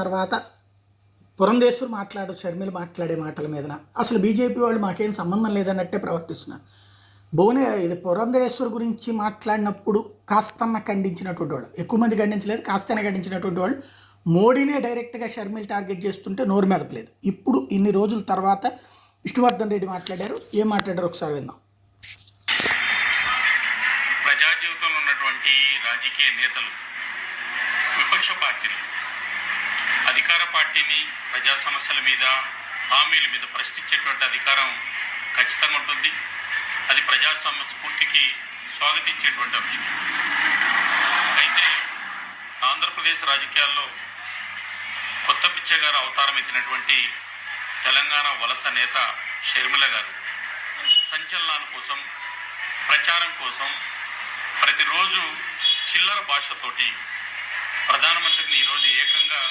తర్వాత పురంధేశ్వరు మాట్లాడు షర్మిల మాట్లాడే మాటల మీదన. అసలు బీజేపీ వాళ్ళు మాకేం సంబంధం లేదన్నట్టే ప్రవర్తిస్తున్నారు. భువనే ఇది పురంధరేశ్వర్ గురించి మాట్లాడినప్పుడు కాస్తన్న ఖండించినటువంటి వాళ్ళు ఎక్కువ మంది ఖండించలేదు కాస్తనే ఖండించినటువంటి వాళ్ళు. మోడీనే డైరెక్ట్గా షర్మిల్ టార్గెట్ చేస్తుంటే నోరు మెదపలేదు. ఇప్పుడు ఇన్ని రోజుల తర్వాత విష్ణువర్ధన్ రెడ్డి మాట్లాడారు ఏం మాట్లాడారు ఒకసారి విందాం. ప్రజా జీవితంలో ఉన్నటువంటి రాజకీయ నేతలు విపక్ష పార్టీలు అధికార పార్టీని ప్రజా సమస్యల మీద హామీల మీద ప్రశ్నించేటువంటి అధికారం ఖచ్చితంగా ఉంటుంది. అది ప్రజా సమ స్ఫూర్తికి స్వాగతించేటువంటి అంశం. అయితే ఆంధ్రప్రదేశ్ రాజకీయాల్లో కొత్త పిచ్చగారు అవతారం ఎత్తినటువంటి తెలంగాణ వలస నేత షర్మిల గారు సంచలనాల కోసం ప్రచారం కోసం ప్రతిరోజు చిల్లర భాషతోటి ప్రధానమంత్రిని ఈరోజు ఏకంగా